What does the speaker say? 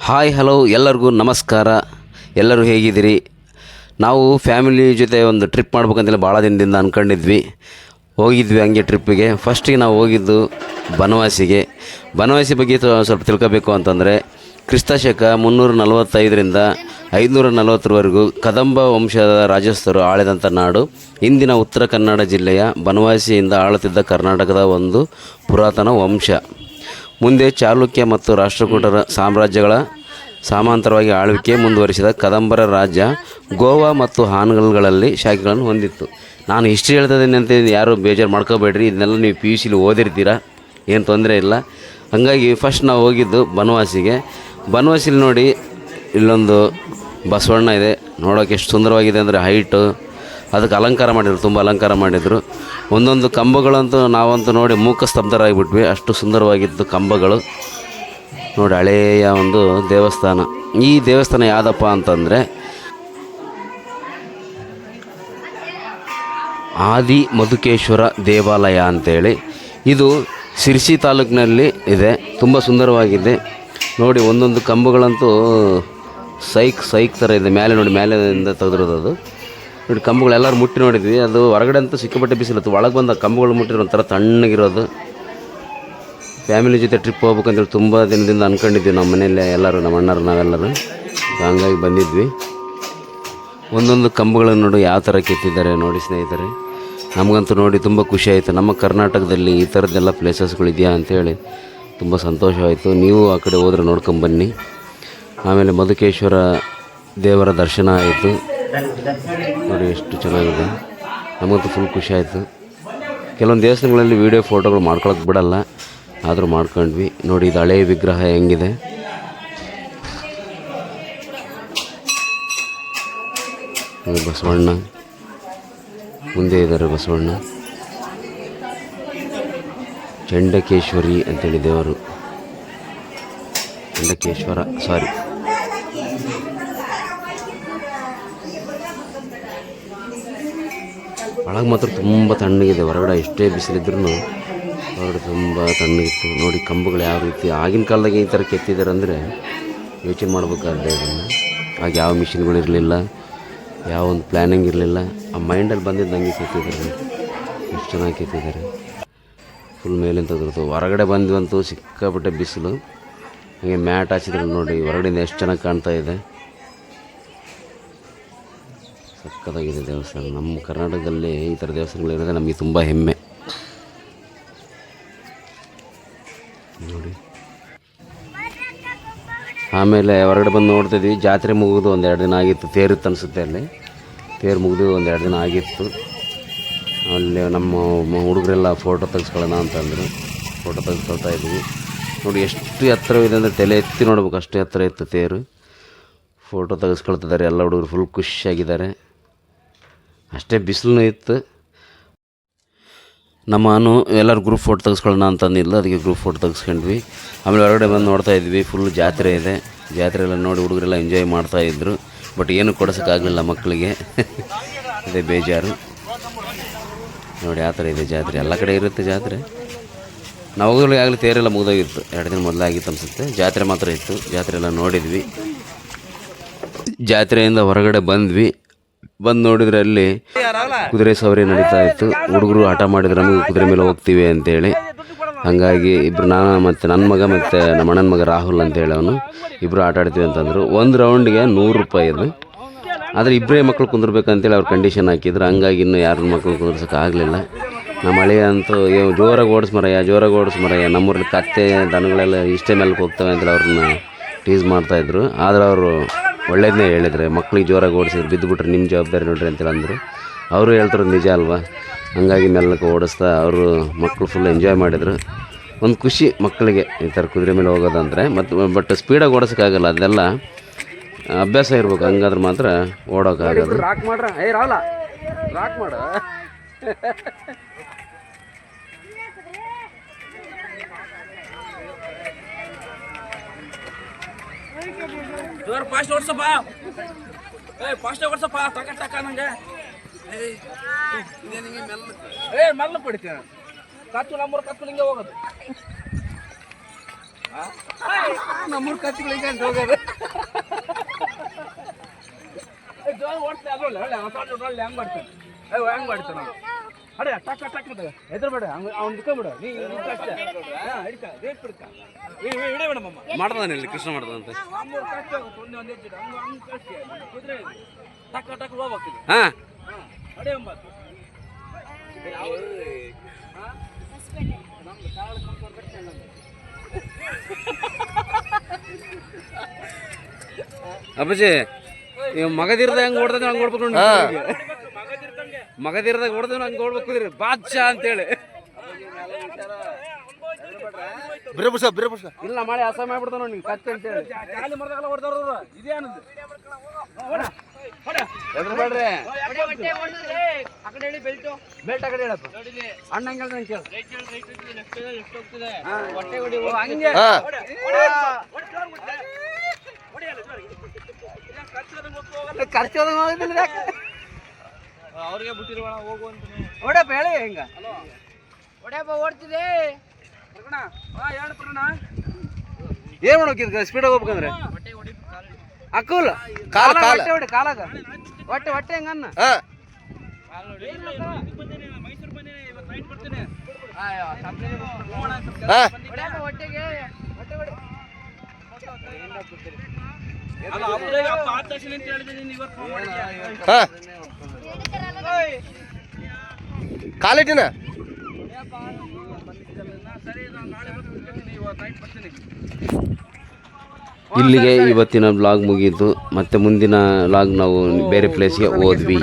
Hi, hello, ಎಲ್ಲರಿಗೂ ನಮಸ್ಕಾರ. ಎಲ್ಲರೂ ಹೇಗಿದ್ದೀರಿ? ನಾವು ಫ್ಯಾಮಿಲಿ ಜೊತೆ ಒಂದು ಟ್ರಿಪ್ ಮಾಡ್ಬೇಕಂತೆಲ್ಲ, ಭಾಳ ದಿನದಿಂದ ಅಂದ್ಕೊಂಡಿದ್ವಿ ಹೋಗಿದ್ವಿ ಹಂಗೆ ಟ್ರಿಪ್ಪಿಗೆ. ಫಸ್ಟಿಗೆ ನಾವು ಹೋಗಿದ್ದು ಬನವಾಸಿಗೆ. ಬನವಾಸಿ ಬಗ್ಗೆ ಸ್ವಲ್ಪ ತಿಳ್ಕೋಬೇಕು ಅಂತಂದರೆ, ಕ್ರಿಸ್ತಶಕ ಮುನ್ನೂರ ನಲವತ್ತೈದರಿಂದ ಐದುನೂರ ನಲವತ್ತರವರೆಗೂ ಕದಂಬ ವಂಶದ ರಾಜಸ್ಥರು ಆಳಿದಂಥ ನಾಡು, ಇಂದಿನ ಉತ್ತರ ಕನ್ನಡ ಜಿಲ್ಲೆಯ ಬನವಾಸಿಯಿಂದ ಆಳುತ್ತಿದ್ದ ಕರ್ನಾಟಕದ ಒಂದು ಪುರಾತನ ವಂಶ. ಮುಂದೆ ಚಾಲುಕ್ಯ ಮತ್ತು ರಾಷ್ಟ್ರಕೂಟರ ಸಾಮ್ರಾಜ್ಯಗಳ ಸಮಾಂತರವಾಗಿ ಆಳ್ವಿಕೆ ಮುಂದುವರಿಸಿದ ಕದಂಬರ ರಾಜ್ಯ ಗೋವಾ ಮತ್ತು ಹಾನಗಲ್ಗಳಲ್ಲಿ ಶಾಖೆಗಳನ್ನು ಹೊಂದಿತ್ತು. ನಾನು ಹಿಸ್ಟ್ರಿ ಹೇಳ್ತಿದ್ದೀನಿ ಅಂತ ಯಾರು ಬೇಜಾರು ಮಾಡ್ಕೋಬೇಡ್ರಿ, ಇದನ್ನೆಲ್ಲ ನೀವು ಪಿ ಯು ಸಿಲಿ ಓದಿರ್ತೀರಾ? ಏನು ತೊಂದರೆ ಇಲ್ಲ. ಹಾಗಾಗಿ ಫಸ್ಟ್ ನಾವು ಹೋಗಿದ್ದು ಬನವಾಸಿಗೆ. ಬನವಾಸಿಲಿ ನೋಡಿ ಇಲ್ಲೊಂದು ಬಸವಣ್ಣ ಇದೆ, ನೋಡೋಕೆ ಎಷ್ಟು ಸುಂದರವಾಗಿದೆ ಅಂದರೆ ಹೈಟು ಅದಕ್ಕೆ ಅಲಂಕಾರ ಮಾಡಿದರು, ತುಂಬ ಅಲಂಕಾರ ಮಾಡಿದರು. ಒಂದೊಂದು ಕಂಬಗಳಂತೂ ನಾವಂತೂ ನೋಡಿ ಮೂಕ ಸ್ತಬ್ಧರಾಗಿಬಿಟ್ವಿ. ಅಷ್ಟು ಸುಂದರವಾಗಿತ್ತು ಕಂಬಗಳು. ನೋಡಿ ಹಳೆಯ ಒಂದು ದೇವಸ್ಥಾನ. ಈ ದೇವಸ್ಥಾನ ಯಾವುದಪ್ಪ ಅಂತಂದರೆ, ಆದಿ ಮಧುಕೇಶ್ವರ ದೇವಾಲಯ ಅಂತೇಳಿ. ಇದು ಶಿರ್ಸಿ ತಾಲೂಕಿನಲ್ಲಿ ಇದೆ, ತುಂಬ ಸುಂದರವಾಗಿದೆ. ನೋಡಿ ಒಂದೊಂದು ಕಂಬಗಳಂತೂ ಸೈಕ್ ಸೈಕ್ ಥರ ಇದೆ. ಮೇಲೆ ನೋಡಿ ಮೇಲೆಯಿಂದ ತೆಗೆದಿರೋದು ಅದು. ನೋಡಿ ಕಂಬಗಳೆಲ್ಲರೂ ಮುಟ್ಟಿ ನೋಡಿದ್ವಿ. ಅದು ಹೊರಗಡೆ ಅಂತೂ ಸಿಕ್ಕಾಪಟ್ಟೆ ಬಿಸಿಲತ್ತು ಒಳಗೆ ಬಂದ ಕಂಬಗಳು ಮುಟ್ಟಿರೋ ಒಂಥರ ತಣ್ಣಗಿರೋದು. ಫ್ಯಾಮಿಲಿ ಜೊತೆ ಟ್ರಿಪ್ ಹೋಗ್ಬೇಕಂತೇಳಿ ತುಂಬ ದಿನದಿಂದ ಅಂದ್ಕೊಂಡಿದ್ವಿ ನಮ್ಮ ಮನೆಯಲ್ಲೇ ಎಲ್ಲರೂ, ನಮ್ಮ ಅಣ್ಣರು, ನಾವೆಲ್ಲರೂ. ಹಂಗಾಗಿ ಬಂದಿದ್ವಿ. ಒಂದೊಂದು ಕಂಬಗಳನ್ನು ನೋಡಿ ಯಾವ ಥರ ಕೆತ್ತಿದ್ದಾರೆ ನೋಡಿ ಸ್ನೇಹಿತರೆ. ನಮಗಂತೂ ನೋಡಿ ತುಂಬ ಖುಷಿ ಆಯಿತು. ನಮ್ಮ ಕರ್ನಾಟಕದಲ್ಲಿ ಈ ಥರದ್ದೆಲ್ಲ ಪ್ಲೇಸಸ್ಗಳಿದೆಯಾ ಅಂಥೇಳಿ ತುಂಬ ಸಂತೋಷವಾಯಿತು. ನೀವು ಆ ಕಡೆ ಹೋದ್ರೆ ನೋಡ್ಕೊಂಬನ್ನಿ ಆಮೇಲೆ ಮಧುಕೇಶ್ವರ ದೇವರ ದರ್ಶನ ಆಯಿತು. ನೋಡಿ ಎಷ್ಟು ಚೆನ್ನಾಗಿದೆ. ನಮಗಂತೂ ಫುಲ್ ಖುಷಿ ಆಯಿತು. ಕೆಲವೊಂದು ದೇವಸ್ಥಾನಗಳಲ್ಲಿ ವೀಡಿಯೋ ಫೋಟೋಗಳು ಮಾಡ್ಕೊಳಕ್ಕೆ ಬಿಡಲ್ಲ. ಆದರೂ ಮಾಡ್ಕೊಂಡ್ವಿ. ನೋಡಿ, ಇದು ಹಳೆಯ ವಿಗ್ರಹ ಹೆಂಗಿದೆ. ಬಸವಣ್ಣ. ಮುಂದೆ ಇದ್ದಾರೆ ಬಸವಣ್ಣ. ಚಂಡಕೇಶ್ವರಿ ಅಂತೇಳಿ ದೇವರು. ಚಂಡಕೇಶ್ವರ ಸಾರಿ ಒಳಗೆ ಮಾತ್ರ ತುಂಬ ತಣ್ಣಗಿದೆ. ಹೊರಗಡೆ ಎಷ್ಟೇ ಬಿಸಿಲಿದ್ರೂ ಹೊರಗಡೆ ತುಂಬ ತಣ್ಣಗಿತ್ತು. ನೋಡಿ ಕಂಬಗಳು ಯಾವ ರೀತಿ ಆಗಿನ ಕಾಲದಾಗ ಈ ಥರ ಕೆತ್ತಿದ್ದಾರೆ ಅಂದರೆ ಯೋಚನೆ ಮಾಡ್ಬೇಕಾದ್ರೆ ಅದನ್ನು. ಆಗ ಯಾವ ಮಿಷಿನ್ಗಳು ಇರಲಿಲ್ಲ, ಯಾವ ಒಂದು ಪ್ಲ್ಯಾನಿಂಗ್ ಇರಲಿಲ್ಲ. ಆ ಮೈಂಡಲ್ಲಿ ಬಂದಿದ್ದು ಹಂಗೆ ಕೆತ್ತಿದ್ದಾರೆ. ಎಷ್ಟು ಚೆನ್ನಾಗಿ ಕೆತ್ತಿದ್ದಾರೆ. ಫುಲ್ ಮೇಲಿಂದ ತೆಗೆದು ಹೊರಗಡೆ ಬಂದ್ವಂತೂ ಸಿಕ್ಕಾಪಟ್ಟೆ ಬಿಸಿಲು. ಹಾಗೆ ಮ್ಯಾಟ್ ಹಾಸಿದ್ರೆ ನೋಡಿ ಹೊರಗಡೆಯಿಂದ ಎಷ್ಟು ಚೆನ್ನಾಗಿ ಕಾಣ್ತಾ ಇದೆ. ಸಕ್ಕತ್ತಾಗಿದೆ ದೇವಸ್ಥಾನ. ನಮ್ಮ ಕರ್ನಾಟಕದಲ್ಲಿ ಈ ಥರ ದೇವಸ್ಥಾನಗಳಿರೋದೇ ನಮಗೆ ತುಂಬ ಹೆಮ್ಮೆ. ನೋಡಿ. ಆಮೇಲೆ ಹೊರಗಡೆ ಬಂದು ನೋಡ್ತಿದ್ವಿ ಜಾತ್ರೆ ಮುಗಿದು ಒಂದು ಎರಡು ದಿನ ಆಗಿತ್ತು. ತೇರಿತ್ತು ಅನಿಸುತ್ತೆ ಅಲ್ಲಿ. ತೇರು ಮುಗಿದು ಒಂದು ಎರಡು ದಿನ ಆಗಿತ್ತು. ಅಲ್ಲಿ ನಮ್ಮ ಹುಡುಗರೆಲ್ಲ ಫೋಟೋ ತೆಗೆಸ್ಕೊಳ್ಳೋಣ ಅಂತಂದರು. ಫೋಟೋ ತೆಗೆಸ್ಕೊಳ್ತಾ ಇದ್ವಿ ನೋಡಿ ಎಷ್ಟು ಎತ್ತರವಿದೆ ಅಂದರೆ ತಲೆ ಎತ್ತಿ ನೋಡ್ಬೇಕು ಅಷ್ಟು ಎತ್ತರ ಇತ್ತು ತೇರು. ಫೋಟೋ ತೆಗೆಸ್ಕೊಳ್ತಿದ್ದಾರೆ. ಎಲ್ಲ ಹುಡುಗರು ಫುಲ್ ಖುಷಿಯಾಗಿದ್ದಾರೆ. ಅಷ್ಟೇ ಬಿಸಿಲು ಇತ್ತು. ನಮ್ಮನು ಎಲ್ಲರೂ ಗ್ರೂಪ್ ಫೋಟೋ ತೆಗೆಸ್ಕೊಳ್ಳೋಣ ಅಂತಂದಿಲ್ಲ, ಅದಕ್ಕೆ ಗ್ರೂಪ್ ಫೋಟೋ ತೆಗೆಸ್ಕೊಂಡ್ವಿ. ಆಮೇಲೆ ಹೊರಗಡೆ ಬಂದು ನೋಡ್ತಾ ಇದ್ವಿ ಫುಲ್ ಜಾತ್ರೆ ಇದೆ. ಜಾತ್ರೆ ಎಲ್ಲ ನೋಡಿ ಹುಡುಗರೆಲ್ಲ ಎಂಜಾಯ್ ಮಾಡ್ತಾ ಇದ್ರು. ಬಟ್ ಏನು ಕೊಡಿಸೋಕ್ಕಾಗಲಿಲ್ಲ ಮಕ್ಕಳಿಗೆ. ಅದೇ ಬೇಜಾರು. ನೋಡಿ ಆ ಥರ ಇದೆ ಜಾತ್ರೆ. ಎಲ್ಲ ಕಡೆ ಇರುತ್ತೆ ಜಾತ್ರೆ. ನಾವು ಆಗಲಿ ತೇರೆಲ್ಲ ಮುಗಿದೋಗಿತ್ತು. ಎರಡು ದಿನ ಮೊದಲಾಗಿತ್ತು ಅನಿಸುತ್ತೆ. ಜಾತ್ರೆ ಮಾತ್ರ ಇತ್ತು. ಜಾತ್ರೆ ಎಲ್ಲ ನೋಡಿದ್ವಿ. ಜಾತ್ರೆಯಿಂದ ಹೊರಗಡೆ ಬಂದ್ವಿ. ಬಂದು ನೋಡಿದ್ರೆ ಅಲ್ಲಿ ಕುದುರೆ ಸವಾರಿ ನಡೀತಾ ಇತ್ತು. ಹುಡುಗರು ಆಟ ಮಾಡಿದ್ರೆ ನಮಗೆ ಕುದುರೆ ಮೇಲೆ ಹೋಗ್ತೀವಿ ಅಂತೇಳಿ. ಹಾಗಾಗಿ ಇಬ್ಬರು ನಾನು ಮತ್ತು ನನ್ನ ಮಗ ಮತ್ತು ನಮ್ಮ ಅಣ್ಣನ ಮಗ ರಾಹುಲ್ ಅಂತೇಳಿ ಅವನು ಇಬ್ಬರು ಆಟ ಆಡ್ತೀವಿ ಅಂತಂದರು. ಒಂದು ರೌಂಡ್ಗೆ ನೂರು ರೂಪಾಯಿ ಅದು ಆದರೆ ಇಬ್ಬರೇ ಮಕ್ಕಳು ಕುಂದಿರ್ಬೇಕಂತೇಳಿ ಅವ್ರು ಕಂಡೀಷನ್ ಹಾಕಿದ್ರು. ಹಂಗಾಗಿ ಇನ್ನೂ ಯಾರ ಮಕ್ಕಳು ಕುಂದಿರ್ಸೋಕೆ ಆಗಲಿಲ್ಲ. ನಮ್ಮ ಹಳೆಯ ಅಂತೂ ಏ, ಜೋರಾಗಿ ಓಡಿಸ್ ಮರಯ್ಯ ಜೋರಾಗಿ ಓಡಿಸ್ ಮರಯ್ಯ ನಮ್ಮೂರಲ್ಲಿ ಕತ್ತೆ ದನಗಳೆಲ್ಲ ಇಷ್ಟೇ ಮೇಲೆ ಹೋಗ್ತವೆ ಅಂತೇಳಿ ಅವ್ರನ್ನ ಟೀಸ್ ಮಾಡ್ತಾಯಿದ್ರು ಆದರೆ ಅವರು ಒಳ್ಳೇದನ್ನೇ ಹೇಳಿದ್ರೆ, ಮಕ್ಳಿಗೆ ಜೋರಾಗಿ ಓಡಿಸಿದ್ರು ಬಿದ್ದುಬಿಟ್ರೆ ನಿಮ್ಮ ಜವಾಬ್ದಾರಿ ನೋಡ್ರಿ ಅಂತೇಳಿ ಅಂದರು. ಅವರು ಹೇಳ್ತಾರೆ ನಿಜ ಅಲ್ವಾ? ಹಂಗಾಗಿ ಮೆಲ್ಲಕ್ಕೆ ಓಡಿಸ್ತಾ ಅವರು ಮಕ್ಕಳು ಫುಲ್ ಎಂಜಾಯ್ ಮಾಡಿದರು. ಒಂದು ಖುಷಿ ಮಕ್ಕಳಿಗೆ ಈ ಥರ ಕುದುರೆ ಮೇಲೆ ಹೋಗೋದಂದರೆ ಮತ್ತು ಬಟ್ ಸ್ಪೀಡಾಗಿ ಓಡಿಸೋಕ್ಕಾಗಲ್ಲ, ಅದೆಲ್ಲ ಅಭ್ಯಾಸ ಇರ್ಬೇಕು, ಹಂಗಾದ್ರೆ ಮಾತ್ರ ಓಡೋಕ್ಕಾಗಲ್ಲ. ರಾಕ್ ಮಾಡ್ರ. ಏ ರಾಕ್ ಮಾಡ. ಜೋರ್ ಫಾಸ್ಟ್ ಓಡ್ಸಪ್ಪ ಏ ಫಾಸ್ಟ್ ಓಡ್ಸಪ್ಪ ಟಕ ಟಕ ನಂಗೆ ಹಿಂಗೆ ಮೆಲ್ಲ ಏ ಮಲ್ಲ ಪಡಿತೀಯ ಕತ್ತು ನಮ್ಮೂರ ಕತ್ತು ಹಿಂಗೆ ಹೋಗೋದು ನಮ್ಮೂರ್ ಕತ್ತಿಗಳಿಗೆ ಅಂತ ಹೋಗೋದು ಜೋರ್ ಓಡ್ಸ್ಲಿ, ಅದು ಒಳ್ಳೆ, ಹೊಸ ಒಳ್ಳೆ, ಹೆಂಗ್ ಮಾಡ್ತಾನೆ ಏ, ಹೆಂಗ್ ಮಾಡ್ತಾನೆ ಅವ್ನು? ಅಡೆ ಟಕ್ ಟಕ್ ಹೆದರ್ಬೇಡ ಅವ್ನು ನೀ ಹಿಡ್ಕ ಅಷ್ಟೇ. ಹಾ, ಹಿಡ್ಕ ರೇಟ್ ಹಿಡ್ಕ ಏ, ಏ, ಹಿಡಿಬೇಡ ಮಾಡ್ದಾನೆ ಇಲ್ಲಿ ಕೃಷ್ಣ ಮಾಡ್ದಂತೆ ಅಂತ. ಕಷ್ಟ ಆಗುತ್ತೆ ಒಂದೇ ಒಂದೇ ಹೆಜ್ಜೆ ಹಂಗ ಹಂಗ ಕಳಿಸಿ ಕುದುರೆ ಇದೆ. ಟಕ್ ಟಕ್ ಹೋಗ್ಬೇಕು ಇದು. ಹಾಂ. ಹಾ, ಅಡೆ ಎಂಬತ್ತು ನಮ್ದು ಕಾಳು ಕಂಪೌಂಡ್ ಕಟ್ಟಿ ಅಪ್ಪಾಜಿ ಮಗದಿರ್ದ ಹೆಂಗ್ ಓಡ್ತದ ಹಂಗೆ ಓಡ್ಬೇಕು ನೋಡಿ. ಮಗದಿರ್ದಂಗೆ ಮಗದಿರ್ದಾಗ ನಂಗೆ ಹಂಗೆ ಓಡ್ಬೇಕು ಬಾದ್ಶಾ ಅಂತೇಳಿ. ಇಲ್ಲ ಮಳೆ ಹಸ ಮಾಡ್ಬಿಡ್ತಾನ ನೋಡಿ ಕತ್ತೆ ಅಂತೇಳಿ. ಖರ್ಚು ಬೆಲ್ಟ್ ಆ ಕಡೆ ಹೇಳಪ್ಪ. ಅಣ್ಣ ಹಂಗೆ ಹೇಳ್ತಾನೆ ಕೇಳು. ಹೊಟ್ಟೆ ಹೊಡಿ ಹಂಗೆ. ಹಾ. ಖರ್ಚು ಅವ್ರಿಗೆ ಬಿಟ್ಟಿರೋಣ ಹೋಗು ಅಂತ ಹೊಡಪ್ಪ ಹೇಳಿ ಹೆಂಗ? ಹೊಡೆಯಪ್ಪ ಓಡ್ತಿದೆ ಹಾ ಹೇಳು ಏನ್ ಮಾಡ್ಬೇಕಿದ್ ಸ್ಪೀಡ್ ಹೋಗ್ಬೇಕಂದ್ರೆ? ಅಕ್ಕೂಲ್ ಕಾಲ ಕಾಲ ಹೊಟ್ಟೆ ಹೊಡಿ ಕಾಲಾಗ. ಹೊಟ್ಟೆ ಹೊಟ್ಟೆ ಹೆಂಗನ್ನ ಹೊಟ್ಟೆಗೆ ಅಲ್ಲ ಅಂತ ನೀನು ಇವತ್ತು ಫೋನ್ ಮಾಡಿದ್ಯಾ ಬರ್ತೀನಿ ಇಲ್ಲಿಗೆ ಇವತ್ತಿನ ಬ್ಲಾಗ್ ಮುಗೀತು ಮತ್ತೆ ಮುಂದಿನ ಬ್ಲಾಗ್ ನಾವು ಬೇರೆ ಪ್ಲೇಸ್ಗೆ ಹೋದ್ವಿ.